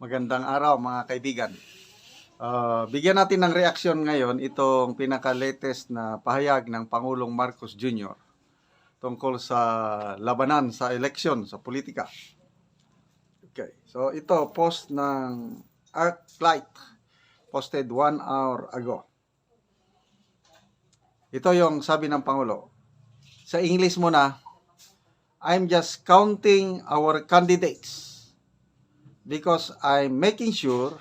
Magandang araw mga kaibigan. Ah, bigyan natin ng reaksyon ngayon itong pinaka-latest na pahayag ng Pangulong Marcos Jr. tungkol sa labanan sa eleksyon, sa politika. Okay. So ito, post ng Arclight. Posted one hour ago. Ito yung sabi ng Pangulo. Sa English muna, I'm just counting our candidates because I'm making sure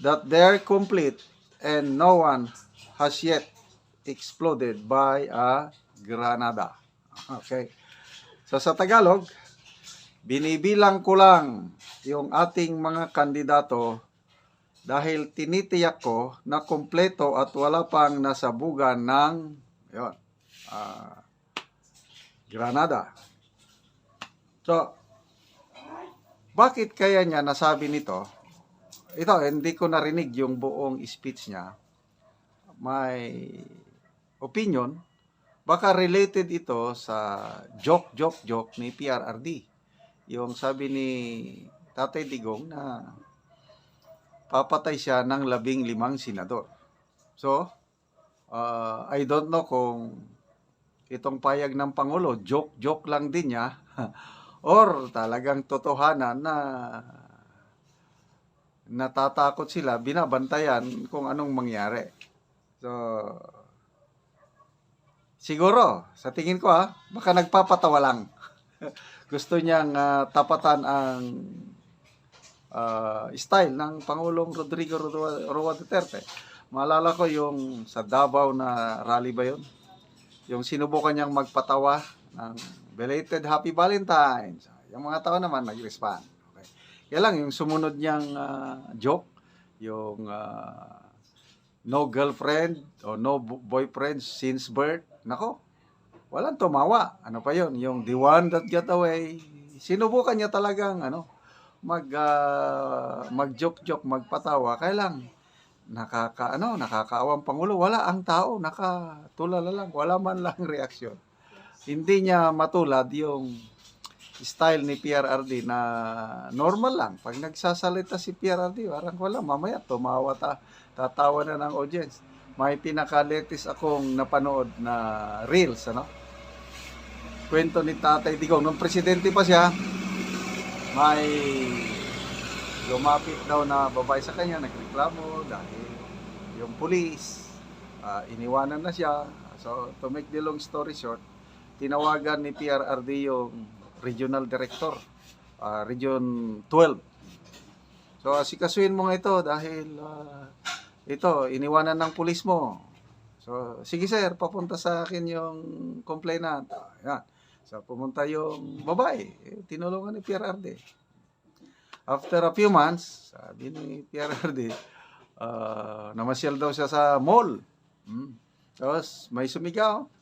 that they're complete and no one has yet exploded by a granada. Okay. So sa Tagalog, binibilang ko lang yung ating mga kandidato dahil tinitiyak ko na kompleto at wala pang nasabugan ng yun, ah, granada. So, bakit kaya niya nasabi nito? Ito, hindi ko narinig yung buong speech niya. My opinion, baka related ito sa joke, joke, joke ni PRRD. Yung sabi ni Tatay Digong na papatay siya ng labing limang senador. So, uh, I don't know kung itong payag ng Pangulo, joke-joke lang din niya, or talagang totohanan na natatakot sila, binabantayan kung anong mangyari. So, siguro, sa tingin ko ha, baka nagpapatawa lang. Gusto niyang ah, tapatan ang ah, style ng Pangulong Rodrigo Roa Duterte. Maalala ko yung sa Davao na rally ba yun? Yung sinubukan niyang magpatawa ng belated Happy Valentine's. Yung mga tao naman nag-respond. Okay. Kaya lang, yung sumunod niyang ah, joke, yung ah, no girlfriend o no bo- boyfriend since birth, nako, walang tumawa. Ano pa yun? Yung the one that got away, sinubukan niya talagang ano, mag ah, mag-joke-joke, magpatawa. Kaya lang, nakaka ano, nakakaawang pangulo, wala ang tao, nakatulala lang, wala man lang reaksyon. Hindi niya matulad yung style ni PRRD na normal lang. Pag nagsasalita si PRRD, parang wala, mamaya tumawa ta, tatawa na ng audience. May pinaka-latest akong napanood na reels, ano? Kwento ni Tatay Digong. Nung presidente pa siya, may lumapit daw na babae sa kanya, nagreklamo dahil yung police, ah, iniwanan na siya. So, to make the long story short, tinawagan ni PRRD yung regional director, ah, Region 12. So, asikasuhin mo nga ito dahil ah, ito, iniwanan ng pulis mo. So, sige sir, papunta sa akin yung complainant. Yan. So, pumunta yung babae. Tinulungan ni PRRD. After a few months, sabi ni PRRD, ah, namasyal daw siya sa mall. Hmm. Tapos, may sumigaw!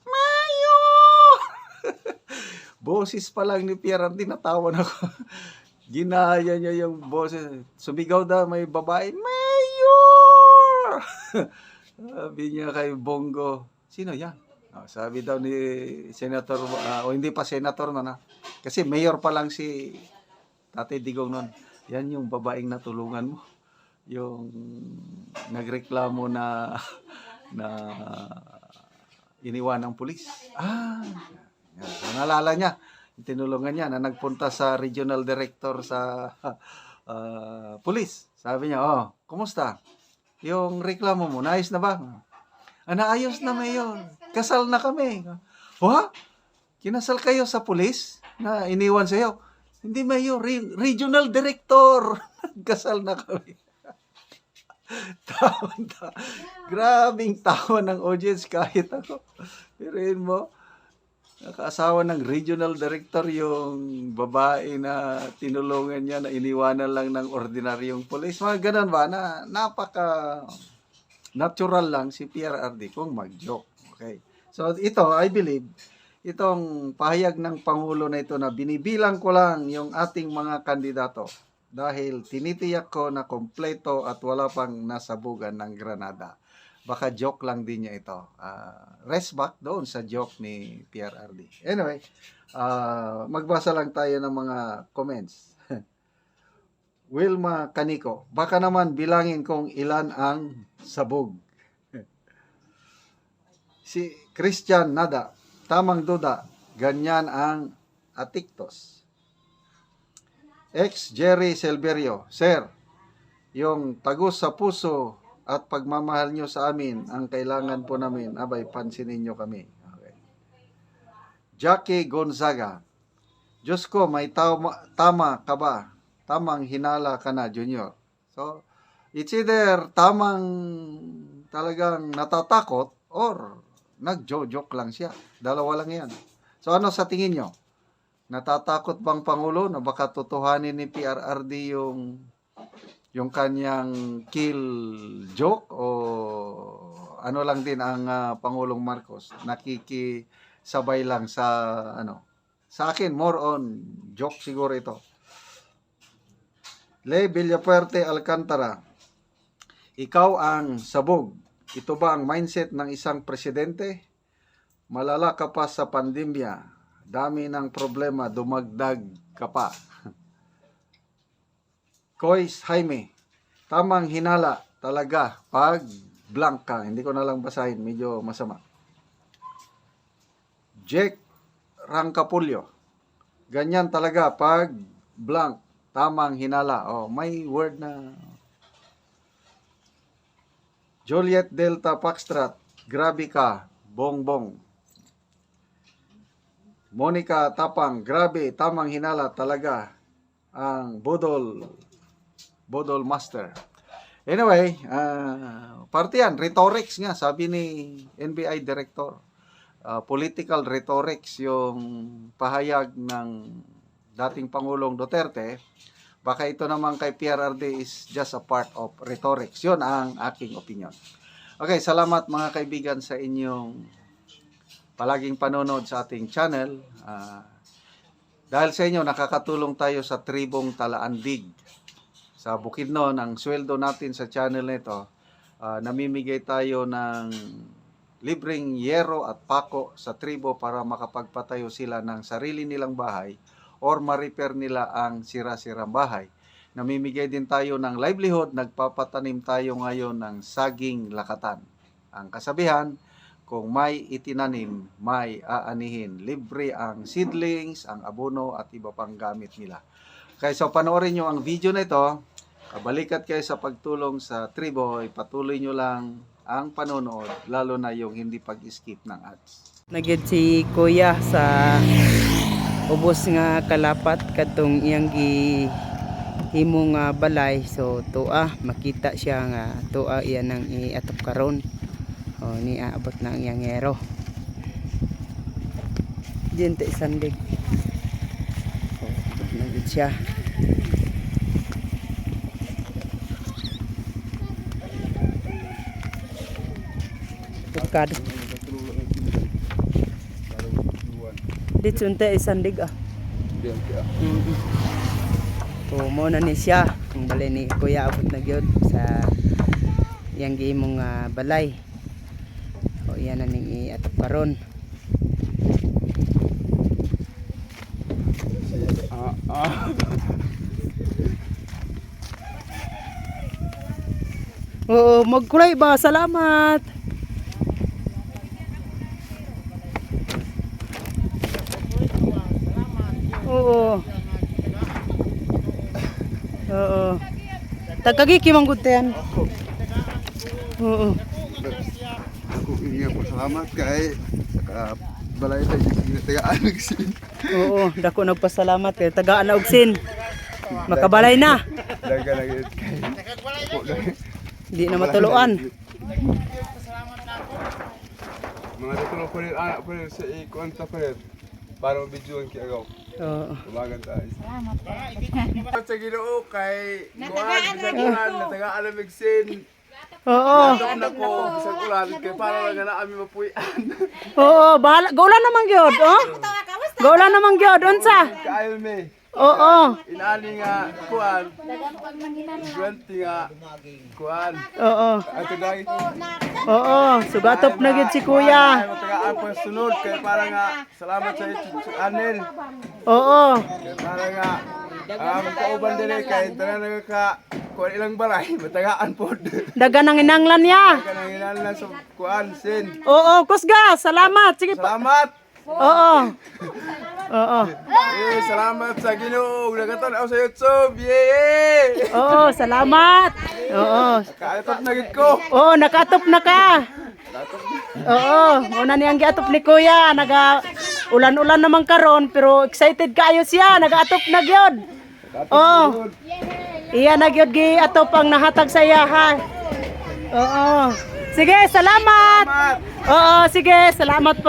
Boses pa lang ni PRRD, natawa na ako. Ginaya niya yung boses. Sumigaw daw, may babae, Mayor! sabi niya kay Bongo, sino yan? Ah, sabi daw ni Senator, ah, o hindi pa Senator na na. Kasi mayor pa lang si Tatay Digong nun. Yan yung babaeng natulungan mo. Yung nagreklamo na na iniwan ng pulis. Ah, yan. So, naalala niya. Tinulungan niya na nagpunta sa regional director sa ah, pulis. Sabi niya, oh, kumusta? Yung reklamo mo, naayos na ba? Ah, naayos na, Mayor. Kasal na kami. What? Kinasal kayo sa pulis na iniwan sa'yo? Hindi, Mayor. Re- regional director. Kasal na kami. tawa, tawa. Grabing tawa ng audience kahit ako. Pirin mo, nakaasawa ng regional director yung babae na tinulungan niya na iniwanan lang ng ordinaryong police. Mga ganun ba na napaka natural lang si PRRD kung mag-joke. Okay. So ito, I believe, itong pahayag ng Pangulo na ito na binibilang ko lang yung ating mga kandidato dahil tinitiyak ko na kompleto at wala pang nasabugan ng Granada. Baka joke lang din niya ito. Ah, rest back doon sa joke ni PRRD. Anyway, ah, magbasa lang tayo ng mga comments. Wilma Kaniko. Baka naman bilangin kung ilan ang sabog. Si Christian Nada. Tamang duda. Ganyan ang atiktos. Ex Jerry Silverio. Sir, yung tagos sa puso at pagmamahal nyo sa amin ang kailangan po namin. Abay, pansinin nyo kami. Okay. Jackie Gonzaga. Diyos ko, may tama, tama ka ba? Tamang hinala ka na, Junior. So, it's either tamang talagang natatakot or nagjo-joke lang siya. Dalawa lang yan. So, ano sa tingin nyo? Natatakot bang Pangulo na baka tutuhanin ni PRRD yung yung kanyang kill joke o ano lang din ang ah, Pangulong Marcos nakikisabay lang sa ano sa akin more on joke siguro ito. Le Villapuerte Alcantara ikaw ang sabog. Ito ba ang mindset ng isang presidente? Malala ka pa sa pandemya. Dami ng problema dumagdag ka pa Kois Jaime, tamang hinala talaga pag blank ka. Hindi ko na lang basahin, medyo masama. Jake Rangkapulyo, ganyan talaga pag blank, tamang hinala. Oh, may word na Juliet Delta Paxtrat, grabe ka, bongbong. Monica Tapang, grabe, tamang hinala talaga ang Bodol Bodol Master. Anyway, uh, parte yan, rhetorics nga, sabi ni NBI Director. Ah, political rhetorics yung pahayag ng dating Pangulong Duterte. Baka ito naman kay PRRD is just a part of rhetorics. Yun ang aking opinion. Okay, salamat mga kaibigan sa inyong palaging panonood sa ating channel. Ah, dahil sa inyo, nakakatulong tayo sa tribong Talaandig sa Bukidnon, ang sweldo natin sa channel nito, ah, namimigay tayo ng libreng yero at pako sa tribo para makapagpatayo sila ng sarili nilang bahay or ma-repair nila ang sira-sirang bahay. Namimigay din tayo ng livelihood, nagpapatanim tayo ngayon ng saging lakatan. Ang kasabihan, kung may itinanim, may aanihin. Libre ang seedlings, ang abono at iba pang gamit nila. Kaya so panoorin nyo ang video na ito, kabalikat kayo sa pagtulong sa tribo, ipatuloy nyo lang ang panonood, lalo na yung hindi pag-skip ng ads. Nagyad si Kuya sa ubos nga kalapat kadtong iyang gi himo nga balay. So tuwa makita siya nga tuwa iya nang iatop karon. O ni aabot na ang iyang ero. Diyan ta isandig o nagyad siya Tukad. Dito unta isandig ah. Mm. So, mo na ni siya. Ang balay ni Kuya abot na gyud sa iyang gihimong nga balay. O iyan na ning iatop karon. Oo, magkulay ba? Salamat. Oo. Tagagiki man gud yan. Oo. Ako iya po salamat kay saka balay tayo tagaan nagsin. Oo, dako nagpasalamat kay tagaan na og sin. Makabalay na. Daga na gid kay. Di na matuluan. Mga tulo ko rin anak ko rin sa ikuan ta ko rin. Para mabidyoan kay agaw. Oo. Umagan tayo. Salamat. Sa Ginoo kay kuan sa kuan na migsin. Oo. Doon ako sa kulan kay para lang na ami mapuyan. Oo, bahala. Gaulan naman gyud, oh. Gaulan naman gyud unsa? Kaayol me. Oo. Inani nga kuan. Gwente nga kuan. Oo. Ato dai. Oo, sugatop na gyud si Kuya. Yung sunod kay para nga salamat sa Anel. Oo. Kay para nga Ah, magkauban dire kay tanan nagaka kuan ilang balay, matagaan pod. Daga nang inanglan niya. Kanang inala sa kuan sin. Oo, kusga, salamat. Sige. Salamat. Oo. Oo. Eh, salamat sa Ginoo. Nagaton ako sa YouTube. Yay! Oo, salamat. Oo. Kaatot na gid ko. Oo, nakatop na ka. Oo, una niyang giatop ni Kuya, naga ulan-ulan naman karon pero excited kayo siya, nagatop na gyud. Oo. Iya na gyud gi atop ang nahatag sa iya ha. Oo. Sige, salamat. Salamat. Oo, sige, salamat po.